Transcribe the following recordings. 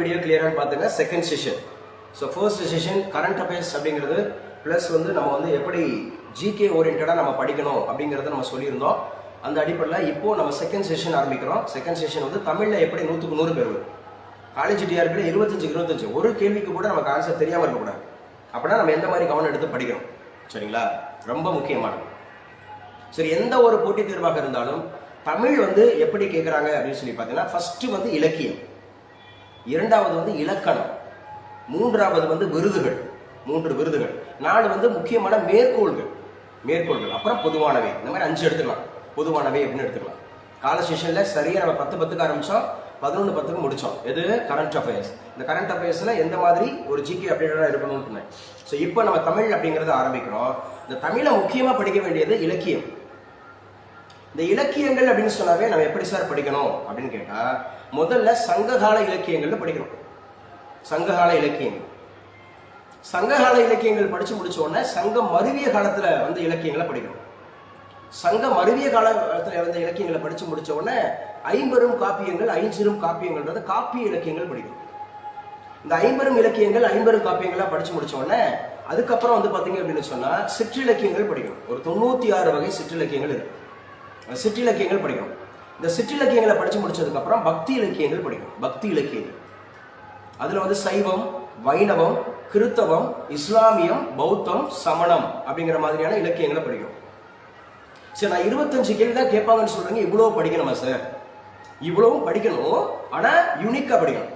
Video கிளியராக பார்த்துங்க. Second session so first session current affairs அப்படிங்கிறது ப்ளஸ் வந்து நம்ம வந்து எப்படி ஜிகே ஓரியன்டாக நம்ம படிக்கணும் அப்படிங்கிறத நம்ம சொல்லியிருந்தோம். அந்த அடிப்படையில் இப்போ நம்ம செகண்ட் செஷன் ஆரம்பிக்கிறோம். செகண்ட் செஷன் வந்து தமிழில் எப்படி நூற்றுக்கு நூறு பேர்? காலேஜ் டிஆர்பியில் இருபத்தஞ்சு இருபத்தஞ்சு. ஒரு கேள்விக்கு கூட நமக்கு ஆன்சர் தெரியாமல் இருக்கக்கூடாது. அப்படின்னா நம்ம எந்த மாதிரி கவனம் எடுத்து படிக்கிறோம்? சரிங்களா? ரொம்ப முக்கியமானது. சரி எந்த ஒரு போட்டித் தேர்வாக இருந்தாலும் தமிழ் வந்து எப்படி கேட்குறாங்க அப்படின்னு சொல்லி பார்த்தீங்கன்னா ஃபஸ்ட்டு வந்து இலக்கியம். இரண்டாவது வந்து இலக்கணம். மூன்றாவது வந்து விருதுகள். மூன்று விருதுகள். நாலு வந்து முக்கியமான மேற்கோள்கள். மேற்கோள்கள். அப்புறம் பொதுவானவை. இந்த மாதிரி அஞ்சு எடுத்துக்கலாம். பொதுவானவை அப்படின்னு எடுத்துக்கலாம். கால செஷனில் சரியாக நம்ம பத்து பத்துக்கு ஆரம்பித்தோம் பதினொன்று பத்துக்கு முடித்தோம் எது? கரண்ட் அஃபேர்ஸ் இந்த கரண்ட் அஃபேர்ஸில் எந்த மாதிரி ஒரு ஜிகே அப்டேட்டடாக இருக்கணும்னு சொன்னேன். ஸோ இப்போ நம்ம தமிழ் அப்படிங்கிறத ஆரம்பிக்கிறோம். இந்த தமிழை முக்கியமாக படிக்க வேண்டியது இலக்கியம். இந்த இலக்கியங்கள் அப்படின்னு சொன்னாவே நம்ம எப்படி சார் படிக்கணும் அப்படின்னு கேட்டால் முதல்ல சங்ககால இலக்கியங்கள்ல படிக்கிறோம். சங்ககால இலக்கியங்கள் சங்ககால இலக்கியங்கள் படிச்சு முடிச்ச உடனே சங்கம் மருவிய காலத்துல வந்த இலக்கியங்களை படிக்கிறோம். சங்கம் மருவிய காலத்துல இருந்த இலக்கியங்களை படிச்சு முடிச்ச உடனே ஐம்பெரும் காப்பியங்கள் ஐஞ்சிரும் காப்பியங்கள்ன்றது காப்பிய இலக்கியங்கள் படிக்கும் இந்த ஐம்பெரும் இலக்கியங்கள் ஐம்பெரும் காப்பியங்கள்லாம் படிச்சு முடிச்ச உடனே அதுக்கப்புறம் வந்து பாத்தீங்க அப்படின்னு சொன்னா சிற்றிலக்கியங்கள் படிக்கணும் ஒரு தொண்ணூத்தி ஆறு வகை சிற்றிலக்கியங்கள் இருக்கு. சிற்றிலக்கியங்கள் படிக்கணும் இந்த சிற்றிலக்கியங்களை இலக்கியங்களை படித்து முடிச்சதுக்கப்புறம் பக்தி இலக்கியங்கள் படிக்கணும். பக்தி இலக்கியங்கள். அதில் வந்து சைவம் வைணவம் கிறித்தவம் இஸ்லாமியம் பௌத்தம் சமணம் அப்படிங்கிற மாதிரியான இலக்கியங்களை படிக்கும் சரி நான் இருபத்தஞ்சு கேள்வி தான் கேட்பாங்கன்னு சொல்றீங்க. இவ்வளோ படிக்கணுமா சார் இவ்வளவும் படிக்கணும் ஆனால் யூனிக்காக படிக்கணும்.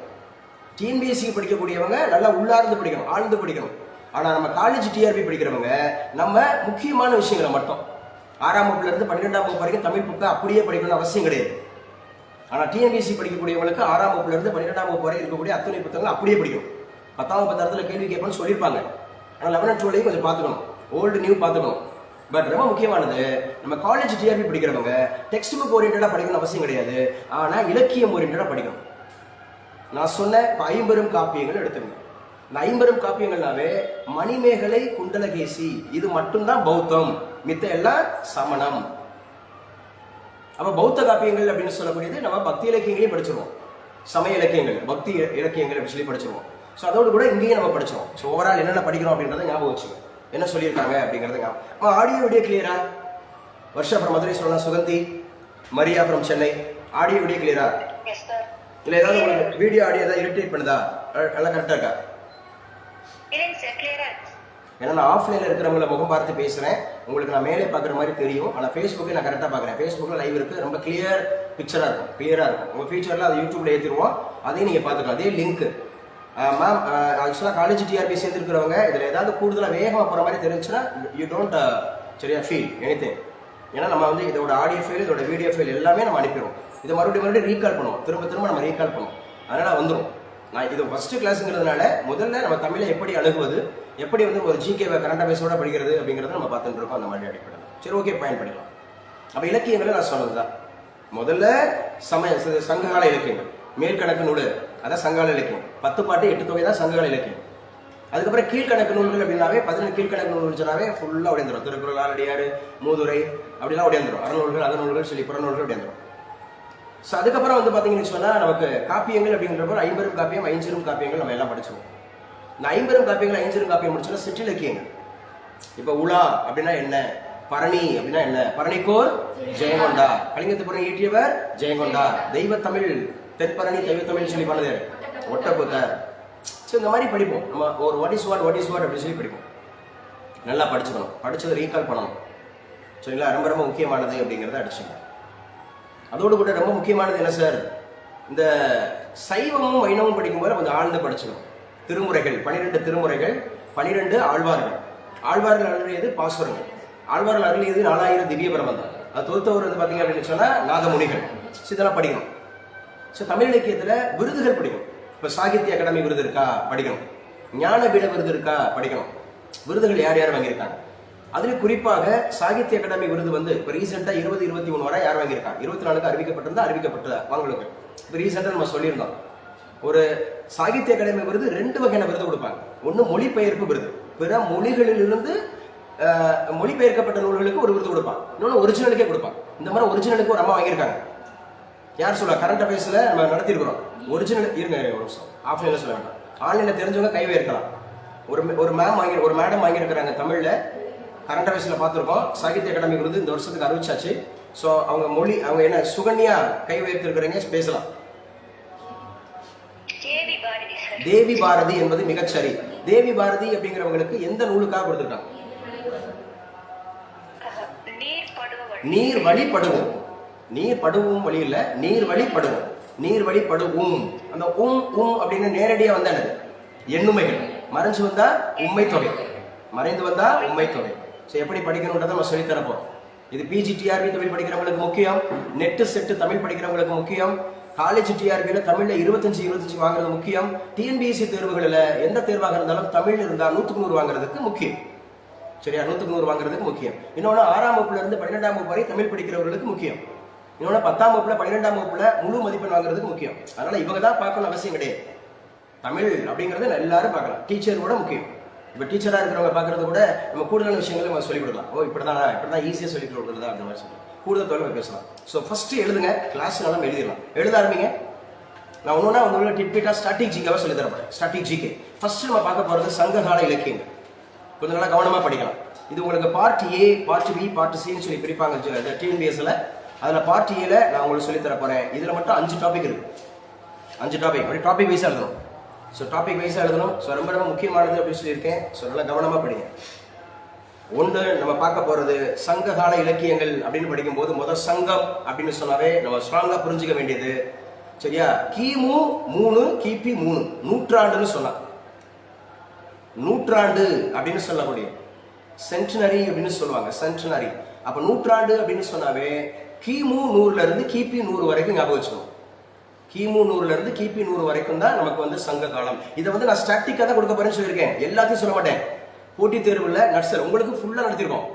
டிஎன்பிஎஸ்சி படிக்கக்கூடியவங்க நல்லா உள்ளார்ந்து படிக்கணும் ஆழ்ந்து படிக்கணும். ஆனால் நம்ம காலேஜ் டிஆர்பி படிக்கிறவங்க நம்ம முக்கியமான விஷயங்களை மட்டும் ஆறாம் வகுப்புல இருந்து பன்னிரெண்டாம் வகுப்பு வரைக்கும் தமிழ் புக்கை அப்படியே படிக்கணும்னு அவசியம் கிடையாது. ஆனால் டிஎன்பிஎஸ்சி படிக்கக்கூடியவங்களுக்கு ஆறாம் வகுப்புல இருந்து பன்னிரெண்டாம் வகுப்பு வரை இருக்கக்கூடிய அத்துணை புத்தகங்கள் அப்படியே படிக்கும். பத்தாம் பத்தாரத்தில் கேள்வி கேட்பான்னு சொல்லியிருப்பாங்க. ஆனால் லெவன் டுவெல்லையும் கொஞ்சம் பார்த்துக்கணும். ஓல்டு நியூ பார்த்துக்கணும். பட் ரொம்ப முக்கியமானது நம்ம காலேஜ் டிஆர்பி படிக்கிறவங்க டெக்ஸ்ட் புக் ஓரியன்டாக படிக்கணும் அவசியம் கிடையாது. ஆனால் இலக்கியம் ஓரியன்டாக படிக்கணும். நான் சொன்ன ஐம்பெரும் காப்பியங்கள் எடுத்துக்கணும் இந்த ஐம்பெரும் காப்பியங்கள்னாவே மணிமேகலை குண்டலகேசி. இது மட்டும்தான் பௌத்தம். மித்த எல்லாம் சமணம். அப்ப பௌத்த காப்பியங்கள் அப்படின்னு சொல்லக்கூடியது நம்ம பக்தி இலக்கியங்களையும் படிச்சிருவோம். சமய இலக்கியங்கள் பக்தி இலக்கியங்கள் அப்படின்னு சொல்லி படிச்சிருவோம். ஸோ அதோடு கூட இங்கேயும் நம்ம படிச்சிருவோம். ஸோ ஓவரால் என்னென்ன படிக்கிறோம் அப்படின்றத ஞாபகம் வச்சுக்கோ என்ன சொல்லியிருக்காங்க அப்படிங்கறத ஞாபகம். ஆடியோ வீடியோ கிளியரா வருஷா அப்புறம் மதுரை சொல்லலாம் Suganthi Maria from Chennai. Audio video கிளியரா இல்லை ஏதாவது உங்களுக்கு வீடியோ ஆடியோ ஏதாவது இரிட்டேட் பண்ணுதா? நல்லா கரெக்டாக இருக்கு? ஏன்னா நான் ஆஃப்லைனில் இருக்கிறவங்கள முகம் பார்த்து பேசுகிறேன் உங்களுக்கு நான் மேலே பார்க்குற மாதிரி தெரியும். ஆனால் ஃபேஸ்புக்கு நான் கரெக்டாக பார்க்குறேன். ஃபேஸ்புக்கில் லைவ் இருக்குது ரொம்ப கிளியர் பிக்சராக இருக்கும். கிளியராக இருக்கும். உங்கள் ஃபியூச்சரில் அது யூடியூப்ல ஏற்றிடுவோம் அதையும் நீங்கள் பார்த்துக்கலாம். அதே லிங்க் மேம் ஆக்சுவலாக காலேஜ் டிஆர்பி சேர்ந்துருக்கிறவங்க இதில் ஏதாவது கூடுதலாக வேகமாக போகிற மாதிரி தெரிஞ்சுன்னா யூ டோன்ட் சரியா ஃபீல் எனி ஏன்னா நம்ம வந்து இதோட ஆடியோ ஃபைல் இதோட வீடியோ ஃபைல் எல்லாமே நம்ம அனுப்பிடுவோம். இதை மறுபடியும் மறுபடியும் ரீகால் பண்ணுவோம். திரும்ப திரும்ப நம்ம ரீகால் பண்ணுவோம். அதனால் வந்துடும் நான் இது ஃபஸ்ட்டு கிளாஸுங்கிறதுனால முதல்ல நம்ம தமிழை எப்படி அணுகுவது எப்படி வந்து ஒரு ஜிகேவை கரண்ட் அஃபேர்ஸோட படிக்கிறது அப்படிங்கிறத நம்ம பார்த்துட்டு இருக்கோம் அந்த மாதிரி அடிப்படையில். சரி ஓகே பயன்படுத்தலாம். அப்போ இலக்கியங்களை நான் சொன்னது தான் முதல்ல சமய சங்ககால இலக்கியங்கள். மேல்கணக்கு நூல் அதான் சங்ககால இலக்கியம். பத்து பாட்டு எட்டு தொகை தான் சங்ககால இலக்கியம். அதுக்கப்புறம் கீழ்கணக்கு நூல்கள் அப்படின்னாவே பதினெட்டு கீழ்கணக்கு நூல் சொன்னாவே ஃபுல்லாக உடைந்துரும். திருக்குறள் ஆலடியார் மூதுரை அப்படிலாம் உடையந்துடும் அறநூல்கள் அகநூல்கள் சொல்லி புறநூல்கள் உடைந்துரும். ஸோ அதுக்கப்புறம் வந்து பார்த்தீங்கன்னு சொன்னால் நமக்கு காப்பியங்கள் அப்படின்றப்போ ஐம்பெரும் காப்பியம் ஐஞ்சிரும் காப்பியங்கள் நம்ம எல்லாம் படிச்சுவோம் இந்த ஐம்பெரும் காப்பியங்கள் ஐஞ்சிரும் காப்பியம் முடிச்சோன்னா சிற்றிலக்கியங்கள் இப்போ உலா அப்படின்னா என்ன? பரணி அப்படின்னா என்ன? பரணிக்கோர் ஜெயங்கொண்டா. கலிங்கத்துப்புறம் ஈட்டியவர் ஜெயங்கொண்டா. தெய்வ தமிழ் தெற்பரணி தெய்வ தமிழ் சொல்லி பண்ணது ஒட்டப்புத்தர் ஸோ இந்த மாதிரி படிப்போம். நம்ம ஒரு what is what what is what அப்படின்னு சொல்லி படிப்போம். நல்லா படிச்சுக்கணும். படிச்சதை ரீகால் பண்ணணும். சரிங்களா? ரொம்ப ரொம்ப முக்கியமானது அப்படிங்கிறத அடிச்சுக்கணும். அதோடு கூட ரொம்ப முக்கியமானது என்ன சார் இந்த சைவமும் வைணவமும் படிக்கும்போது கொஞ்சம் ஆழ்ந்து படிச்சுக்கணும். திருமுறைகள் பனிரெண்டு திருமுறைகள் பனிரெண்டு ஆழ்வார்கள். ஆழ்வார்கள் அருளியது பாசுரங்கள். ஆழ்வார்கள் அருளியது நாலாயிரம் திவ்ய பிரபந்தம் அது தொகுத்தவர் வந்து பார்த்தீங்க அப்படின்னு சொன்னால் நாதமுனிகள் ஸோ இதெல்லாம் படிக்கணும். ஸோ தமிழ் இலக்கியத்தில் விருதுகள் படிக்கணும். இப்போ சாகித்ய அகாடமி விருது இருக்கா? படிக்கணும். ஞானபீட விருது இருக்கா? படிக்கணும். விருதுகள் யார் யார் வாங்கியிருக்காங்க? அதுலேயும் குறிப்பாக சாகித்ய அகாடமி விருது வந்து இப்போ ரீசெண்டாக இருபது இருபத்தி மூணு வரை யார் வாங்கியிருக்காங்க இருபத்தி நாலுக்கு அறிவிக்கப்பட்டிருந்தா அறிவிக்கப்பட்ட வாங்கலுக்கு இப்போ ரீசெண்டாக நம்ம சொல்லியிருந்தோம். ஒரு சாகித்ய அகாடமி விருது ரெண்டு வகையான விருது கொடுப்பாங்க. ஒன்று மொழிபெயர்ப்பு விருது. பிற மொழிகளிலிருந்து மொழிபெயர்க்கப்பட்ட நூல்களுக்கு ஒரு விருது கொடுப்பான் இன்னொன்று ஒரிஜினலுக்கே கொடுப்பான் இந்த மாதிரி ஒரிஜினலுக்கு ஒரு அம்மா வாங்கியிருக்காங்க. யார் சொல்ல கரண்ட் அஃபேர்ஸில் நம்ம நடத்திருக்கிறோம் ஒரிஜினல் இருங்க ஒரு நிமிஷம். ஆஃப்லைனில் சொல்ல வேண்டாம். ஆன்லைனில் தெரிஞ்சவங்க கைவே இருக்கலாம் ஒரு ஒரு மேம் வாங்கி ஒரு மேடம் வாங்கியிருக்கிறாங்க தமிழில். கரண்ட் அஃபேர்ஸில் பார்த்துருக்கோம். சாகித்ய அகாடமி விருது இந்த வருஷத்துக்கு அறிவிச்சாச்சு. ஸோ அவங்க மொழி அவங்க என்ன சுகன்யா கை வைத்திருக்கிறீங்க பேசலாம். தேவி பாரதி என்பது மிகச்சரி. தேவி பாரதி அப்படிங்கிறவங்களுக்கு எந்த நூலுக்காக கொடுத்துருக்காங்க? நீர் படுவ வழி நீர் படுவோம் நீர் படுவும் வழி இல்ல நீர் வழி படுவோம் நீர் வழி படுவும் அந்த உம் உம் அப்படின்னு நேரடியா வந்தா என்னது? எண்ணுமைகள். மறைஞ்சு வந்தா உண்மை தொகை. மறைந்து வந்தா உண்மை தொகை. ஸோ எப்படி படிக்கணுன்றதை நம்ம சொல்லித் தரப்போம் இது பிஜி டிஆர்பி தமிழ் படிக்கிறவங்களுக்கு முக்கியம். நெட்டு செட்டு தமிழ் படிக்கிறவங்களுக்கு முக்கியம். காலேஜ் டிஆர்பியில் தமிழில் இருபத்தஞ்சு இருபத்தஞ்சு வாங்குறது முக்கியம். டிஎன்பிஎஸ்சி தேர்வுகளில் எந்த தேர்வாக இருந்தாலும் தமிழ் இருந்தால் நூற்றுக்கு நூறு வாங்குறதுக்கு முக்கியம். சரியா? நூற்றுக்கு நூறு வாங்குறதுக்கு முக்கியம். இன்னொன்று ஆறாம் வகுப்புலேருந்து பன்னிரெண்டாம் வகுப்பு வரை தமிழ் படிக்கிறவர்களுக்கு முக்கியம். இன்னொன்று பத்தாம் வகுப்புல பன்னிரெண்டாம் வகுப்புல முழு மதிப்பெண் வாங்குறதுக்கு முக்கியம். அதனால் இவங்க தான் பார்க்கணும் அவசியம் கிடையாது. தமிழ் அப்படிங்கிறத எல்லாரும் பார்க்கலாம். டீச்சர் கூட முக்கியம். இப்போ டீச்சராக இருக்கிறவங்க பார்க்குறது கூட நம்ம கூடுதலான விஷயங்களை நம்ம சொல்லிக் கொடுக்கலாம். ஓ இப்படி தான் இப்படி தான் ஈஸியாக சொல்லிக் கொடுக்குறதா அந்த மாதிரி சொல்லி கூடுதல் தொழில் பேசலாம். ஸோ ஃபஸ்ட்டு எழுதுங்க கிளாஸ் நம்ம எழுதிடலாம். எழுத ஆரம்பிங்க. நான் ஒன்றுனா உங்களுக்கு டிட்பிட்டா ஸ்டாட்டிக் ஜிக்காக சொல்லி தரப்பேன் ஸ்டாட்டிக் ஜிகே ஃபஸ்ட்டு நம்ம பார்க்க போகிறது சங்ககால இலக்கியங்கள். கொஞ்சம் நல்லா கவனமாக படிக்கலாம். இது உங்களுக்கு part A part B part சின்னு சொல்லி பிரிப்பாங்க டிஎன்பிஎஸ்ல அதில் பார்ட் ஏல நான் உங்களுக்கு சொல்லி தர போகிறேன் இதில் மட்டும் அஞ்சு டாபிக் இருக்கு. அஞ்சு டாபிக் அப்படி டாபிக் வைஸாக எழுதணும். ஸோ டாபிக் வைஸாக எழுதணும். ஸோ ரொம்ப ரொம்ப முக்கியமானது அப்படின்னு சொல்லியிருக்கேன். ஸோ நல்லா கவனமாக படிங்க. ஒன்று நம்ம பார்க்க போகிறது சங்ககால இலக்கியங்கள் அப்படின்னு படிக்கும்போது முதல் சங்கம் அப்படின்னு சொன்னாவே நம்ம ஸ்ட்ராங்காக புரிஞ்சுக்க வேண்டியது. சரியா? கிமு மூணு கிபி மூணு. நூற்றாண்டுன்னு சொன்னான். நூற்றாண்டு அப்படின்னு சொல்லக்கூடிய சென்டினரி அப்படின்னு சொல்லுவாங்க சென்டினரி அப்போ நூற்றாண்டு அப்படின்னு சொன்னாவே கிமு நூறுல இருந்து கிபி நூறு வரைக்கும் ஞாபகம் வச்சுக்கணும். கிமு நூறுலேருந்து கிபி நூறு வரைக்கும் தான் நமக்கு வந்து சங்க காலம். இதை வந்து நான் ஸ்டாட்டிக்காக தான் கொடுக்க போறேன்னு சொல்லியிருக்கேன். எல்லாத்தையும் சொல்ல மாட்டேன். போட்டித் தேர்வில் நட்சர் உங்களுக்கு ஃபுல்லாக நடத்திருக்கோம்.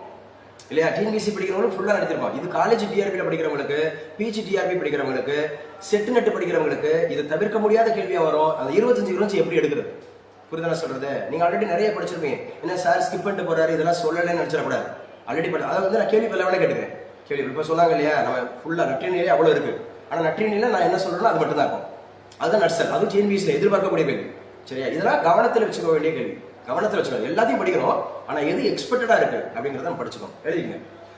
இல்லையா? டிஎன்பிசி படிக்கிறவங்களுக்கு ஃபுல்லாக நடத்திருக்கோம். இது காலேஜ் டிஆர்பியில் படிக்கிறவங்களுக்கு பிஜி டிஆர்பி படிக்கிறவங்களுக்கு செட்டு நெட்டு படிக்கிறவங்களுக்கு இது தவிர்க்க முடியாத கேள்வியாக வரும். அந்த இருபத்தஞ்சு இருபத்தஞ்சு எப்படி எடுக்கிறது? புரிதான சொல்கிறது சொல்றது? நீங்க ஆல்ரெடி நிறைய படிச்சிருப்பீங்க. என்ன சார் ஸ்கிப் பண்ணிட்டு போறாரு இதெல்லாம் சொல்லலைன்னு நினைச்சிடக்கூடாது. ஆல்ரெடி படி அதை வந்து நான் கேள்வி பல கேட்டுக்கிறேன். கேள்வி இப்போ சொன்னாங்க இல்லையா? நம்ம ஃபுல்லா நற்றினிலே அவ்வளோ இருக்கு. ஆனால் நற்றினில நான் என்ன சொல்கிறேன்னா அது மட்டும் தான் இருக்கும். அதுதான் நட்சல் அதுவும் டிஎன்பிஎஸ்சியில் எதிர்பார்க்கக்கூடிய கேள்வி. சரியா? இதெல்லாம் கவனத்தில் வச்சுக்க வேண்டிய கேள்வி. கவனத்தில் வச்சுக்கணும் எல்லாத்தையும் படிக்கணும். ஆனால் எது எக்ஸ்பெக்டடாக இருக்குது அப்படிங்கிறத நம்ம படிச்சுக்கணும். எழுதிங்க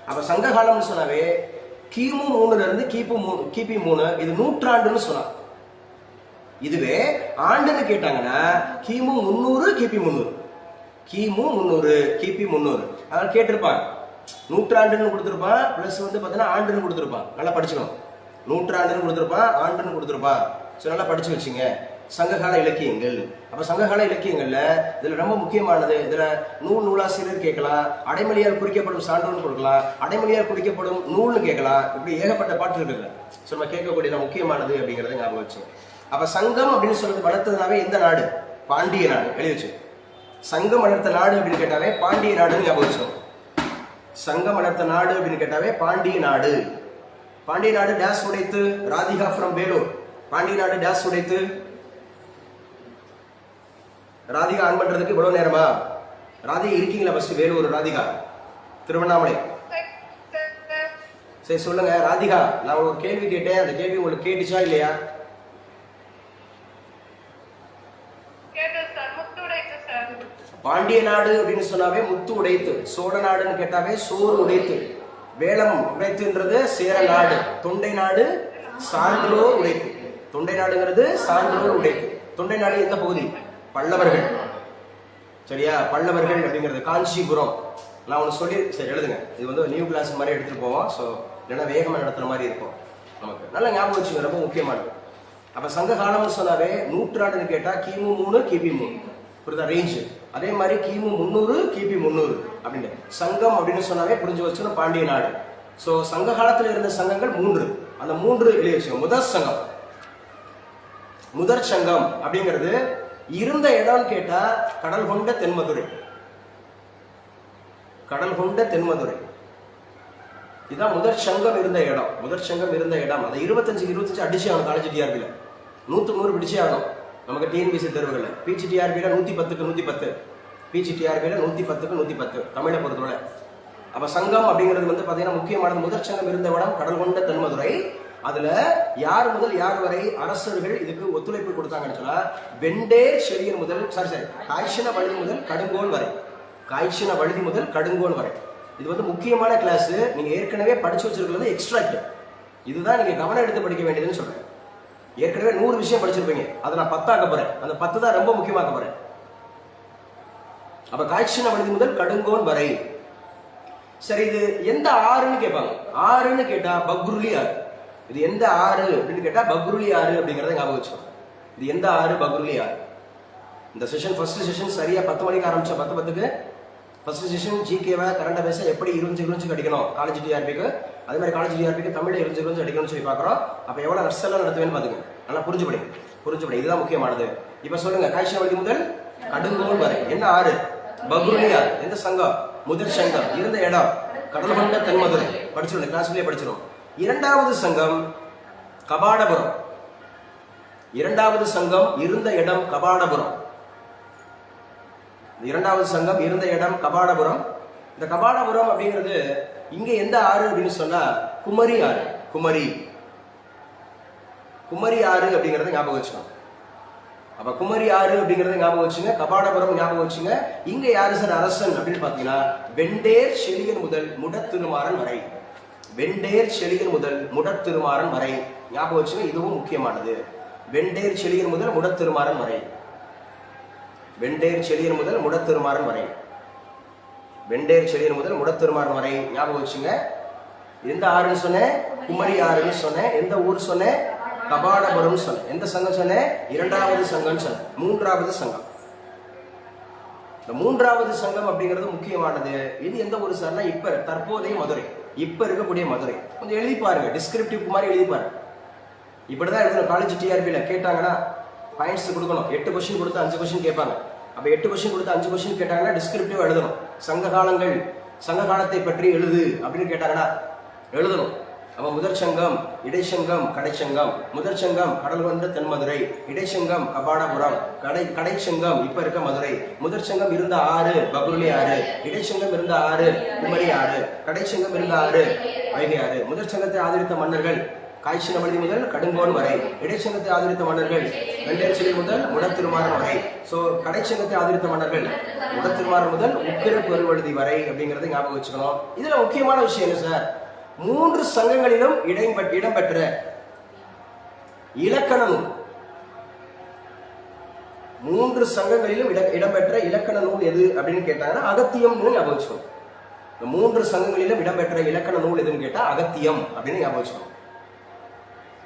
அப்போ சங்க காலம்னு சொன்னாவே கிமு மூணுலேருந்து கிபு கிபி மூணு கிபி மூணு இது நூற்றாண்டுன்னு சொன்னான். இதுவே ஆண்டுன்னு கேட்டாங்கன்னா கிமு முந்நூறு கிபி முந்நூறு. கிமு முந்நூறு கிபி முந்நூறு. அதனால கேட்டிருப்பான். நூற்றாண்டுன்னு கொடுத்துருப்பான் ப்ளஸ் வந்து பார்த்தீங்கன்னா ஆண்டுன்னு கொடுத்துருப்பான். நல்லா படிச்சுக்கணும். நூற்றாண்டுன்னு கொடுத்துருப்பா ஆண்டுன்னு கொடுத்துருப்பா. ஸோ நல்லா படிச்சு வச்சுங்க. சங்ககால இலக்கியங்கள். அப்ப சங்ககால இலக்கியங்கள்ல இதுல ரொம்ப முக்கியமானது. இதுல நூல் நூலாசிரியர் கேட்கலாம் அடைமொழியால் குறிக்கப்படும் சான்றோன்னு கொடுக்கலாம் அடைமொழியால் குறிக்கப்படும் நூல்னு கேட்கலாம். இப்படி ஏகப்பட்ட பாட்டு இருக்குல்ல ஸோ நம்ம கேட்கக்கூடியது முக்கியமானது அப்படிங்கறத ஞாபகம் வச்சு அப்ப சங்கம் அப்படின்னு சொல்றது வளர்த்ததுனாவே எந்த நாடு? பாண்டிய நாடு. எழுதி வச்சு சங்கம் வளர்த்த நாடு அப்படின்னு கேட்டாவே பாண்டிய நாடுன்னு ஞாபகம் வச்சோம் சங்கம் வளர்த்த நாடு அப்படின்னு கேட்டாவே பாண்டிய நாடு. பாண்டிய நாடு டேஸ் உடைத்து ராதிகா ஃப்ரம் வேலூர். பாண்டிய நாடு டேஸ் உடைத்து ராதிகா ஆன் பண்றதுக்கு இவ்வளவு நேரமா? ராதிகா இருக்கீங்களா ஃபர்ஸ்ட் வேலூர் ராதிகா? திருவண்ணாமலை. சரி சொல்லுங்க ராதிகா நான் ஒரு கேள்வி கேட்டேன். அந்த கேள்வி உங்களுக்கு கேட்டுச்சா இல்லையா? பாண்டிய நாடு அப்படின்னு சொன்னாவே முத்து உடைத்து சோழ நாடுன்னு கேட்டாவே சோறு உடைத்து. வேளம் உடைத்துன்றது சேர நாடு தொண்டை நாடு சான்றோர் உழைப்பு தொண்டை நாடுங்கிறது சான்றோர் உழைப்பு தொண்டை நாடு எந்த பகுதி? பல்லவர்கள். சரியா? பல்லவர்கள் அப்படிங்கிறது காஞ்சிபுரம். நான் ஒன்று சொல்லி சரி எழுதுங்க. இது வந்து நியூ கிளாஸ் மாதிரி எடுத்துகிட்டு போவோம். ஸோ இல்லைன்னா வேகமாக நடத்துகிற மாதிரி இருக்கும் நமக்கு. நல்லா ஞாபகம் வச்சுங்க ரொம்ப முக்கியமானது. அப்போ சங்க காலம்னு சொன்னாவே நூற்றாண்டுன்னு கேட்டால் கிமு மூணு கிபி மூணு புரியுதா? ரேஞ்சு அதே மாதிரி கிமு முந்நூறு கிபி முந்நூறு அப்படின்னு. சங்கம் அப்படின்னு சொன்னாவே புரிஞ்சு வச்சுன்னா பாண்டிய நாடு. ஸோ சங்க காலத்தில் இருந்த சங்கங்கள் மூன்று. அந்த மூன்று எழுதி வச்சுக்கோங்க. முதல் சங்கம். முதற் சங்கம் அப்படிங்கிறது இருந்த இடம்னு கேட்டா கடல் கொண்ட தென்மதுரை. கடல் கொண்ட தென்மதுரை. இதுதான் முதற் சங்கம் இருந்த இடம். முதற் சங்கம் இருந்த இடம். அந்த இருபத்தஞ்சு இருபத்தஞ்சு அடிச்சு ஆகணும் காலேஜ் டிஆர்பியில் நூற்று நூறு பிடிச்சே ஆகணும். நமக்கு டிஎன்பிசி தேர்வுகளில். பிஜிடிஆர்பியில் நூற்றி பத்துக்கு நூற்றி பத்து பிஜிடிஆர்பியில் நூற்றி பத்துக்கு நூற்றி பத்து தமிழை பொறுத்தவரை. அப்போ சங்கம் அப்படிங்கிறது வந்து பார்த்தீங்கன்னா முக்கியமானது முதற் சங்கம் இருந்த இடம் கடல் கொண்ட தென்மதுரை. அதில் யார் முதல் யார் வரை அரசர்கள் இதுக்கு ஒத்துழைப்பு கொடுத்தாங்கன்னு சொன்னால் வெண்டே செழியன் முதல் சாரி சாரி காய்ச்சின வழுதி முதல் கடுங்கோல் வரை. காய்ச்சின வழுதி முதல் கடுங்கோல் வரை. இது வந்து முக்கியமான கிளாஸ் நீங்கள் ஏற்கனவே படிச்சு வச்சிருக்கிறது எக்ஸ்ட்ராக்ட் இதுதான் நீங்கள் கவனம் எடுத்து படிக்க வேண்டியதுன்னு சொல்கிறேன் ஏற்கனவே நூறு விஷயம் படிச்சிருப்பீங்க. அதை நான் பத்தாக்க போறேன். அந்த பத்து தான் ரொம்ப முக்கியமாக்க போறேன். அப்ப காய்ச்சின மனிதன் முதல் கடுங்கோன் வரை. சரி இது எந்த ஆறுன்னு கேட்பாங்க. ஆறுன்னு கேட்டா பக்ருலி ஆறு. இது எந்த ஆறு அப்படின்னு கேட்டா பக்ருலி ஆறு அப்படிங்கறத ஞாபகம் வச்சுக்கோங்க. இது எந்த ஆறு? பக்ருலி ஆறு. இந்த செஷன் ஃபர்ஸ்ட் செஷன் சரியா பத்து மணிக்கு ஆரம்பிச்ச பத்து பத்துக்கு? ஃபர்ஸ்ட் செஷன் ஜிகேவை கரண்ட் அஃபேர்ஸை எப்படி இருந்து இருந்துச்சு அடிக்கணும் காலேஜ் டிஆர்பிக்கு அதே மாதிரி காலேஜ் டிஆர்பிக்கு தமிழை இருந்துச்சு இருந்துச்சு அடிக்கணும்னு சொல்லி பார்க்குறோம். அப்போ எவ்வளோ நர்செல்லாம் நடத்துவேன்னு பார்த்துங்க நல்லா புரிஞ்சுபடி புரிஞ்சுபடி. இதுதான் முக்கியமானது. இப்போ சொல்லுங்க காய்ச்சல் வழி முதல் கடுங்கோல் வரை. என்ன ஆறு? பக்ருலியா எந்த சங்கம்? முதல் சங்கம். இருந்த இடம்? கடல் கொண்ட தென்மதுரை படிச்சிருந்தோம் கிளாஸ்லேயே படிச்சிடும் இரண்டாவது சங்கம் கபாடபுரம். இரண்டாவது சங்கம் இருந்த இடம் கபாடபுரம். இரண்டாவது சங்கம் இருந்த இடம் கபாடபுரம். இந்த கபாடபுரம் அப்படிங்கிறது இங்கே எந்த ஆறு அப்படின்னு சொன்னால் குமரி ஆறு. குமரி. குமரி ஆறு அப்படிங்கிறத ஞாபகம் வச்சுக்கணும். அப்போ குமரி ஆறு அப்படிங்கிறத ஞாபகம் வச்சுங்க கபாடபுரம் ஞாபகம் வச்சுங்க. இங்கே யார் சார் அரசன் அப்படின்னு பார்த்தீங்கன்னா வெண்டேர் செழியன் முதல் முடத்திருமாறன் வரை. வெண்டேர் செழியன் முதல் முடத்திருமாறன் வரை. ஞாபகம் வச்சுங்க இதுவும் முக்கியமானது. வெண்டேர் செழியன் முதல் முடத்திருமாறன் வரை. வெண்டேர் செழியர் முதல் முடத்திருமாறன் வரை. வெண்டேர் செழியர் முதல் முடத்திருமாறன் வரை. ஞாபகம் வச்சுங்க. எந்த ஆறுன்னு சொன்னேன்? குமரி ஆறுன்னு சொன்னேன். எந்த ஊர் சொன்னேன்? கபாடபுரம் சொன்னேன். எந்த சங்கம் சொன்னேன்? இரண்டாவது சங்கம்னு சொன்னேன். மூன்றாவது சங்கம். இந்த மூன்றாவது சங்கம் அப்படிங்கிறது முக்கியமானது. இது எந்த ஊர் சார்னா இப்ப தற்போதைய மதுரை. இப்ப இருக்கக்கூடிய மதுரை. கொஞ்சம் எழுதி பாருங்க. டிஸ்கிரிப்டிவ் மாதிரி எழுதி பாருங்க. இப்படிதான் எழுதணும். காலேஜ் டிஆர்பியில் கேட்டாங்கன்னா பாயிண்ட்ஸ் கொடுக்கணும். எட்டு கொஸ்டின் கொடுத்து அஞ்சு கொஸ்டின் கேட்பாங்க. அப்போ எட்டு கொஸ்டின் கொடுத்து அஞ்சு கொஸ்டின் கேட்டாங்கன்னா டிஸ்கிரிப்டிவ் எழுதணும். சங்க காலங்கள் சங்க காலத்தை பற்றி எழுது அப்படின்னு கேட்டாங்கன்னா எழுதணும். அப்போ முதற் சங்கம் இடைச்சங்கம் கடைச்சங்கம் முதற் சங்கம் கடல் கொண்ட தென்மதுரை இடைச்சங்கம் கபாடபுரம். கடை கடைச்சங்கம் இப்போ இருக்க மதுரை. முதற் சங்கம் இருந்த ஆறு பகுருளி ஆறு. இடைச்சங்கம் இருந்த ஆறு குமரி ஆறு. கடைச்சங்கம் இருந்த ஆறு வைகை ஆறு. முதற் சங்கத்தை ஆதரித்த மன்னர்கள் காய்ச்சின வழி முதல் கடுங்கோன் வரை இடைச்சங்கத்தை ஆதரித்த மன்னர்கள் வெள்ளையச்சிலை முதல் முடத்திருமாறன் வரை. ஸோ கடைச்சங்கத்தை ஆதரித்த மன்னர்கள் முடத்திருமாறன் முதல் உக்கிர பெருவழுதி வரை அப்படிங்கிறத ஞாபகம் வச்சுக்கணும். இதில் முக்கியமான விஷயம் என்ன சார் மூன்று சங்கங்களிலும் இடம்பெற்ற இடம்பெற்ற இலக்கணம் மூன்று சங்கங்களிலும் இட இடம்பெற்ற இலக்கண நூல் எது அப்படின்னு கேட்டாங்கன்னா அகத்தியம் ஞாபகம் வச்சுக்கணும். இந்த மூன்று சங்கங்களிலும் இடம்பெற்ற இலக்கண நூல் எதுன்னு கேட்டால் அகத்தியம் அப்படின்னு ஞாபகம் வச்சுக்கணும்.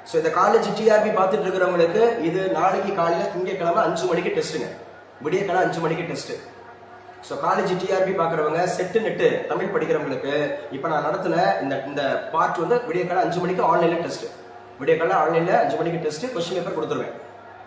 ஸோ இந்த காலேஜ் டிஆர்பி பார்த்துட்டு இருக்கிறவங்களுக்கு இது நாளைக்கு காலையில் திங்கக்கிழமை அஞ்சு மணிக்கு டெஸ்ட்டுங்க விடியக்கிழமை அஞ்சு மணிக்கு டெஸ்ட்டு ஸோ காலேஜ் டிஆர்பி பார்க்குறவங்க செட்டு நெட்டு தமிழ் படிக்கிறவங்களுக்கு இப்போ நான் நடத்தின இந்த இந்த பார்ட் வந்து விடியக்காலம் அஞ்சு மணிக்கு ஆன்லைனில் டெஸ்ட்டு விடியக்காலம் ஆன்லைனில் அஞ்சு மணிக்கு டெஸ்ட்டு கொஸ்டின் பேப்பர் கொடுத்துருவேன்.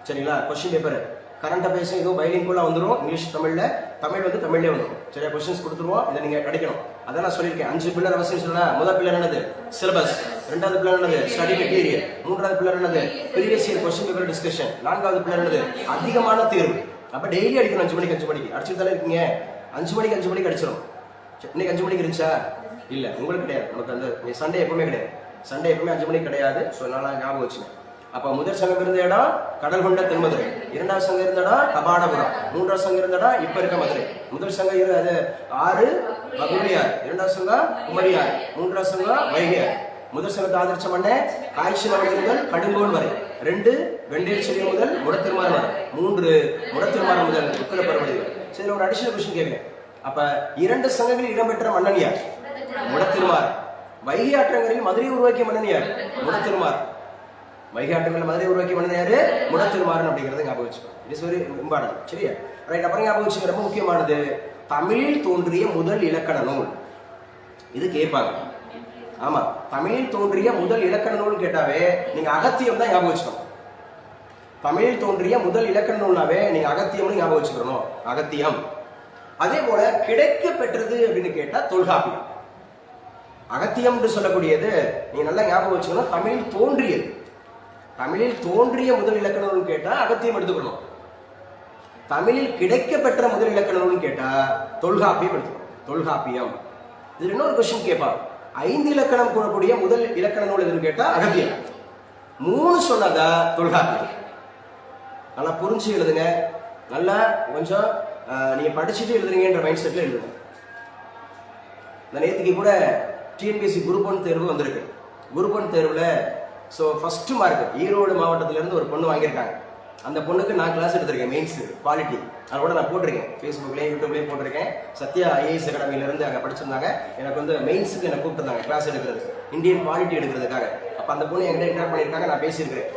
சரிங்களா? கொஸ்டின் பேப்பர் கரண்ட் அஃபேர்ஸ் இதுவும் பைலிங்குலாக வந்துடும் இங்கிலீஷ் தமிழில். தமிழ் வந்து தமிழ்லேயே வந்துடும் சரியா? கொஸ்டின்ஸ் கொடுத்துருவோம். இதை நீங்கள் கிடைக்கணும் அதான் நான் சொல்லியிருக்கேன். அஞ்சு பில்லர் அவசியம் சொன்னால் முதல் பில்லர் என்னது? சிலபஸ் ரெண்டாவது பில்லர் என்னது? ஸ்டடி மெட்டீரியல் மூன்றாவது பில்லர் என்னது? Previous year question paper discussion நான்காவது பில்லர் என்னது? அதிகமான தேர்வு. அப்போ டெய்லி அடிக்கணும். அஞ்சு மணிக்கு அஞ்சு மணிக்கு. அடிச்சுட்டு தானே இருக்கீங்க? அஞ்சு மணிக்கு அஞ்சு மணிக்கு அடிச்சிடும் இன்னைக்கு அஞ்சு மணிக்கு இருந்துச்சா? இல்லை உங்களுக்கு கிடையாது. நமக்கு அந்த சண்டே எப்பவுமே கிடையாது. சண்டே எப்பவுமே அஞ்சு மணிக்கு கிடையாது. ஸோ நல்லா ஞாபகம் வச்சுக்கேன் அப்ப முதல் சங்கம் இருந்த இடம் கடல் கொண்ட தென்மதுரை. இரண்டாவது சங்கம் இருந்த இடம் கபாடபுரம். மூன்றாவது சங்கம் இருந்த இடம் இப்ப இருக்க மதுரை. முதல் சங்கம் இரு அது ஆறு பகுலியார் இரண்டாவது சங்கம் குமரியார் மூன்றாவது சங்கம் வைகையார் முதல் சங்கத்தை ஆதரிச்ச மண்ணே காய்ச்சி முதல் கடுங்கோல் வரை. ரெண்டு வெண்டேர் முதல் முடத்திருமாறு வரை. மூன்று முடத்திருமாறு முதல் உக்கர பருவடி சரி ஒரு அடிஷனல் கொஸ்டின் கேட்குறேன். அப்ப இரண்டு சங்கங்களில் இடம்பெற்ற மன்னன் யார்? முடத்திருமார் வைகை ஆற்றங்கரையில் மதுரை உருவாக்கிய மன்னன் யார்? முடத்திருமார் வைகை மதுரை உருவாக்கி மன்னன் யாரு? முடத்திருமாறன் அப்படிங்கிறத ஞாபகம் வச்சுக்கோ இட்ஸ் வெரி இம்பார்ட்டன்ட் சரியா? ரைட் அப்புறம் ஞாபகம் வச்சுக்க ரொம்ப முக்கியமானது தமிழில் தோன்றிய முதல் இலக்கண நூல். இது கேட்பாங்க. ஆமா தமிழில் தோன்றிய முதல் இலக்கண நூல் கேட்டாவே நீங்க அகத்தியம் தான் ஞாபகம் வச்சுக்கணும். தமிழில் தோன்றிய முதல் இலக்கண நூல்னாவே நீங்க அகத்தியம்னு ஞாபகம் வச்சுக்கணும். அகத்தியம். அதே போல கிடைக்க பெற்றது அப்படின்னு கேட்டா தொல்காப்பியம். அகத்தியம் என்று சொல்லக்கூடியது நீ நல்லா ஞாபகம் வச்சுக்கணும் தமிழில் தோன்றியது. தமிழில் தோன்றிய முதல் இலக்கண நூல் கேட்டா அகத்தியம் எடுத்துக்கணும். தமிழில் கிடைக்க பெற்ற முதல் இலக்கண நூல்னு தொல்காப்பியம் எடுத்துக்கணும். தொல்காப்பியம். இது இன்னொரு கொஸ்டின் கேட்பான். ஐந்து இலக்கணம் கூறக்கூடிய முதல் இலக்கண நூல் எதுன்னு கேட்டால் அகத்தியம். மூணு சொன்னதா தொல்காப்பியம். நல்லா புரிஞ்சு எழுதுங்க. நல்லா கொஞ்சம் நீங்கள் படிச்சுட்டு எழுதுறீங்கன்ற மைண்ட் செட்டில் எழுதுங்க. இந்த நேற்றுக்கு கூட டிஎன்பிஎஸ்சி குரூப் ஒன் தேர்வு வந்திருக்கு. குரூப் ஒன் தேர்வில் ஸோ ஃபஸ்ட்டு மார்க் ஈரோடு மாவட்டத்திலேருந்து ஒரு பொண்ணு வாங்கியிருக்காங்க. அந்த பொண்ணுக்கு நான் கிளாஸ் எடுத்திருக்கேன் மெயின்ஸ் குவாலிட்டி அதை கூட நான் போட்டிருக்கேன். ஃபேஸ்புக்லேயே யூடியூப்லேயும் போட்டிருக்கேன். சத்யா ஐஏஎஸ் அகாடமியிலேருந்து அங்கே படிச்சிருந்தாங்க. எனக்கு வந்து மெயின்ஸுக்கு என்னை கூப்பிட்டுருந்தாங்க கிளாஸ் எடுக்கிறது. இந்தியன் குவாலிட்டி எடுக்கிறதுக்காக. அப்போ அந்த பொண்ணு என்கிட்ட இன்டர் பண்ணியிருக்காங்க நான் பேசியிருக்கிறேன்.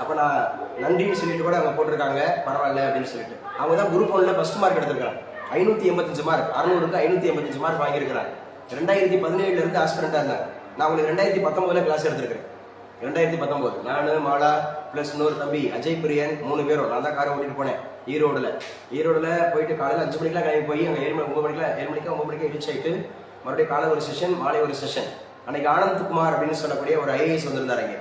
அப்போ நான் நன்றின்னு சொல்லிட்டு கூட அவங்க போட்டிருக்காங்க பரவாயில்ல அப்படின்னு சொல்லிட்டு. அவங்க தான் குரூப் ஒன்ல ஃபஸ்ட் மார்க் எடுத்திருக்காங்க ஐநூற்றி எண்பத்தஞ்சு மார்க் அறுநூறுக்கு ஐநூற்றி எண்பத்தஞ்சு மார்க் வாங்கியிருக்கிறாங்க. ரெண்டாயிரத்தி பதினேழுலேருந்து ஆஸ்பிரண்ட்டாக இருந்தாங்க. நான் உங்களுக்கு ரெண்டாயிரத்தி பத்தொம்பதுல கிளாஸ் எடுத்திருக்கிறேன். ரெண்டாயிரத்தி பத்தொம்போது. நானு மாலா ப்ளஸ் இன்னொரு தம்பி அஜய் பிரியன் மூணு பேரும். நான் தான் காரை ஓட்டிட்டு போனேன். ஈரோடுல. ஈரோடுல போயிட்டு காலையில் அஞ்சு மணிக்கெல்லாம் கிளம்பி போய் அங்கே ஏழு மணி ஒன்பது மணிக்கெல்லாம் ஏழு மணிக்கு ஒன்பது மணிக்கு ரீச் ஆயிட்டு மறுபடியும் காலை ஒரு செஷன் மாலை ஒரு செஷன் அன்னைக்கு ஆனந்த்குமார் அப்படின்னு சொல்லக்கூடிய ஒரு ஐஏஎஸ் வந்திருந்தார் அங்கே.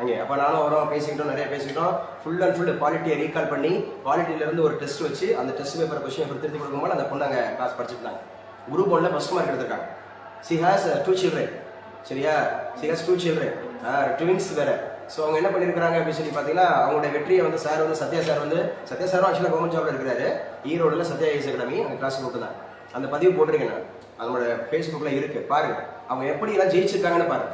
அங்கே. அப்போ நானும் வரோம் பேசிக்கிட்டோம் நிறைய பேசிக்கிட்டோம். ஃபுல் அண்ட் ஃபுல் குவாலிட்டியை ரீகால் பண்ணி குவாலிட்டியில இருந்து ஒரு டெஸ்ட் வச்சு அந்த டெஸ்ட் பேப்பர் கொஸ்டின் பேப்பர் திருத்தி கொடுக்கும்போது அந்த பொண்ணு அங்கே கிளாஸ் படிச்சுட்டாங்க குரூப் ஒன்றில் ஃபஸ்ட் மார்க் எடுத்திருக்காங்க. சி ஹாஸ் டூ சில்ட்ரன் சரியா? She has two children twins வேற. ஸோ அவங்க என்ன பண்ணியிருக்காங்க அப்படின்னு சொல்லி பார்த்தீங்கன்னா அவங்களுடைய வெற்றியை வந்து சார் வந்து சத்யா சார் வந்து சத்யா சாரும் ஆக்சுவலாக கவர்மெண்ட் ஜாப்ல இருக்கிறாரு. ஈரோடுல சத்யா ஐஎஸ் அகாடமி அந்த கிளாஸ் கொடுத்துருந்தாங்க அந்த பதிவு போட்டிருக்கேன் நான். அதனோட ஃபேஸ்புக்கில் இருக்கு. பாருங்க. அவங்க எப்படி எல்லாம் ஜெயிச்சிருக்காங்கன்னு பாருங்க.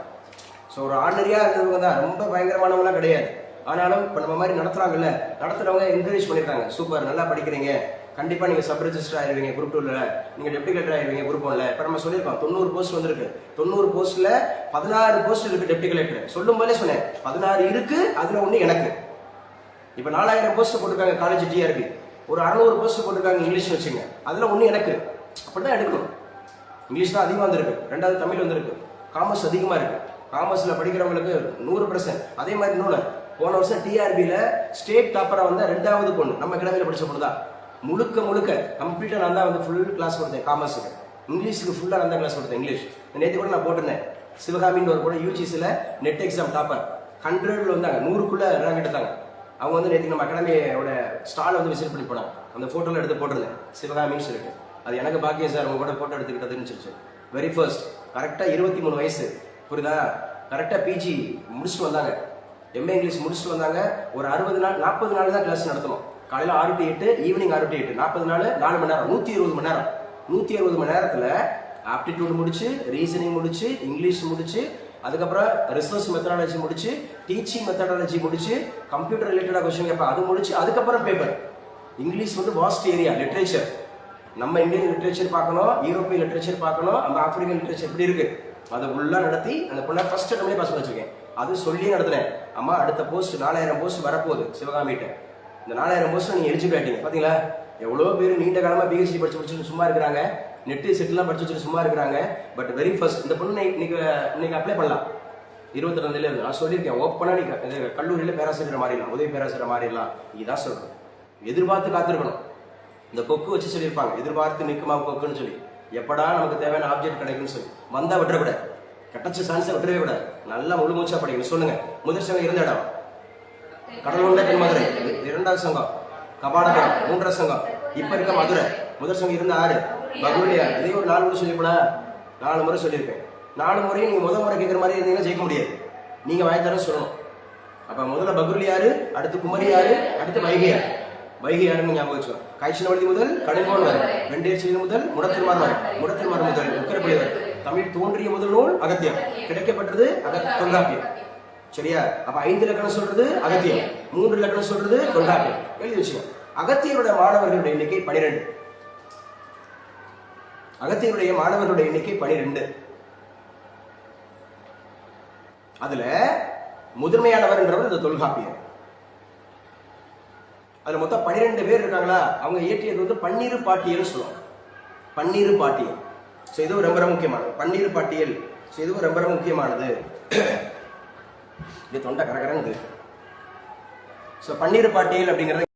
ஸோ ஒரு ஆர்டினரியாக இருந்தவங்க தான். ரொம்ப பயங்கரமானவங்களாம் கிடையாது. ஆனாலும் இப்போ நம்ம மாதிரி நடத்துகிறாங்கல்ல நடத்துகிறவங்க என்கரேஜ் பண்ணியிருக்காங்க சூப்பர் நல்லா படிக்கிறீங்க. கண்டிப்பாக நீங்கள் சப் ரிஜிஸ்டர் ஆயிருவீங்க குரூப் டூவில் நீங்கள் டெப்டி கலெக்டர் ஆயிருவீங்க குரூப் ஒன்ல இப்போ நம்ம சொல்லியிருக்கோம் தொண்ணூறு போஸ்ட் வந்திருக்கு. தொண்ணூறு போஸ்ட்டில் பதினாறு போஸ்ட் இருக்கு டெப்டி கலெக்டர் சொல்லும் போதே சொன்னேன் பதினாறு இருக்கு அதில் ஒன்று எனக்கு. இப்போ நாலாயிரம் போஸ்ட் போட்டிருக்காங்க காலேஜ் டிஆர்பி ஒரு அறநூறு போஸ்ட் போட்டிருக்காங்க இங்கிலீஷ் வச்சுங்க. அதில் ஒன்று எனக்கு. அப்படி தான் எடுக்கணும். இங்கிலீஷ் தான் அதிகமாக வந்திருக்கு. ரெண்டாவது தமிழ் வந்திருக்கு. காமர்ஸ் அதிகமாக இருக்கு. காமர்ஸில் படிக்கிறவங்களுக்கு நூறு பர்சன்ட் அதே மாதிரி இன்னொன்று போன வருஷம் டிஆர்பியில் ஸ்டேட் டாப்பராக வந்த ரெண்டாவது பொண்ணு. நம்ம கிழமையில் படித்த பொண்ணு தான் முழுக்க முழுக்க கம்ப்ளீட்டாக நான் தான் வந்து ஃபுல் கிளாஸ் கொடுத்தேன் காமர்ஸுக்கு இங்கிலீஷுக்கு ஃபுல்லாக நான் தான் கிளாஸ் கொடுத்தேன் இங்கிலீஷ். நேற்று கூட நான் போட்டிருந்தேன். சிவகாமின்னு ஒரு கூட யூஜிசியில் நெட் எக்ஸாம் டாப்பர் ஹண்ட்ரட்ல வந்தாங்க நூறுக்குள்ளே ரேங்க் எடுத்தாங்க. அவங்க வந்து நேற்று நம்ம அகாடமியோட ஸ்டால் வந்து விசிட் பண்ணி போனாங்க. அந்த ஃபோட்டோவில் எடுத்து போட்டிருந்தேன் சிவகாமின்னு சொல்லிட்டு. அது எனக்கு பாக்கியம் சார் உங்க கூட ஃபோட்டோ எடுத்துக்கிட்டதுன்னு சொல்லிச்சு. வெரி ஃபர்ஸ்ட் கரெக்டாக இருபத்தி மூணு வயசு. புரியுதா? கரெக்டாக பிஜி முடிச்சுட்டு வந்தாங்க. எம்ஏ இங்கிலீஷ் முடிச்சுட்டு வந்தாங்க. ஒரு அறுபது நாள் நாற்பது நாள் தான் கிளாஸ் நடத்தணும். காலையில் ஆறு டு எட்டு ஈவினிங் ஆறு டு எட்டு. நாற்பது நாள் நாலு மணி நேரம் நூற்றி இருபது மணி நேரம். நூற்றி அறுபது மணி நேரத்தில் ஆப்டிடியூட் முடிச்சு ரீசனிங் முடிச்சு இங்கிலீஷ் முடிச்சு அதுக்கப்புறம் ரிசர்ச் மெத்தடாலஜி முடிச்சு டீச்சிங் மெத்தடாலஜி முடிச்சு கம்ப்யூட்டர் ரிலேட்டடாக கொஸ்டின் கேட்பேன். அது முடிச்சு அதுக்கப்புறம் பேப்பர் இங்கிலீஷ் வந்து வாஸ்ட் ஏரியா லிட்ரேச்சர் நம்ம இந்தியன் லிட்ரேச்சர் பார்க்கணும் யூரோப்பியன் லிட்ரேச்சர் பார்க்கணும் நம்ம ஆப்பிரிக்கன் லிட்ரேச்சர் எப்படி இருக்கு? அதை ஃபுல்லாக நடத்தி அந்த பொண்ணை ஃபர்ஸ்ட் இடமே பாஸ் பண்ண வச்சிருக்கேன். அது சொல்லி நடத்துனேன். அம்மா அடுத்த போஸ்ட் நாலாயிரம் போஸ்ட் வரப்போகுது சிவகாமிகிட்ட. இந்த நாலாயிரம் போஸ்ட் நீங்கள் எலிஜிபிள் ஆயிட்டீங்க. பார்த்தீங்களா எவ்வளோ பேர் நீண்ட காலமாக பிஹெச்டி படிச்சு படிச்சுட்டு சும்மா இருக்கிறாங்க. நெட்டு செட்டுலாம் படிச்சு வச்சுட்டு சும்மா இருக்கிறாங்க. பட் வெரி ஃபர்ஸ்ட் இந்த பொண்ணு இன்னைக்கு இன்னைக்கு அப்ளை பண்ணலாம். இருபத்தி இருந்து. நான் சொல்லியிருக்கேன் ஓப்பனாக நீ கல்லூரியில் பேராசிரியர் மாறிடலாம். உதவி பேராசிரியர் மாறிடலாம். இதுதான் சொல்கிறேன் எதிர்பார்த்து காத்திருக்கணும். இந்த கொக்கு வச்சு சொல்லியிருப்பாங்க. எதிர்பார்த்து நிற்குமா கொக்குன்னு சொல்லி. எப்படா நமக்கு தேவையான ஆப்ஜெக்ட் கிடைக்கும்னு சொல்லி. வந்தால் விட்டுறக்கூடாது. கட்டச்ச சான்ஸை விட்டுறவே விட நல்லா முழு மூச்சா படிக்கணும். சொல்லுங்கள் முதல் சங்கம் இருந்த இடம். கடலூர்ல தென் மதுரை. இரண்டாவது சங்கம். கபாடபுரம் மூன்றாவது சங்கம். இப்ப இருக்க மதுரை. முதல் சங்கம் இருந்த ஆறு. பகுலியா இதே ஒரு நாலு முறை சொல்லிப்படா நாலு முறை சொல்லியிருப்பேன். நாலு முறையும் நீங்க முதல் முறை கேட்குற மாதிரி இருந்தீங்கன்னா ஜெயிக்க முடியாது. நீங்க வாய்த்தாலும் சொல்லணும். அப்ப முதல்ல பகுலியாரு அடுத்து குமரியாரு அடுத்து வைகையார் வைகையாருன்னு ஞாபகம் வச்சுக்கோ காய்ச்சல் முதல் கடுங்கோன் வரை. வெண்டேர் செய்தி முதல் முடத்திருமார் வரை. முடத்திருமார் முதல் உக்கரப்பள்ளி வரை. தமிழ் தோன்றிய முதல் நூல் அகத்தியம். கிடைக்கப்பட்டது அக தொல்காப்பியம். சரியா? அப்ப ஐந்து இலக்கணம் சொல்றது அகத்தியம். மூன்று இலக்கணம் சொல்றது தொல்காப்பியம் எழுதி வச்சுக்கோ. அகத்தியருடைய மாணவர்களுடைய எண்ணிக்கை பனிரெண்டு. அகத்தியருடைய மாணவர்களுடைய எண்ணிக்கை பனிரெண்டு. அதுல முதன்மையானவர் என்றவர் இந்த தொல்காப்பியர். அதுல மொத்தம் பன்னிரெண்டு பேர் இருக்காங்களா? அவங்க இயற்றியது வந்து பன்னீரு பாட்டியல் சொல்லுவாங்க. பன்னீரு பாட்டியல். ஸோ இதுவும் ரொம்ப ரொம்ப முக்கியமானது. பன்னீரு பாட்டியல். ஸோ இதுவும் ரொம்ப ரொம்ப முக்கியமானது. இது தொண்டை கரகரங்குது ஸோ பன்னீர் பாட்டியல் அப்படிங்கிறது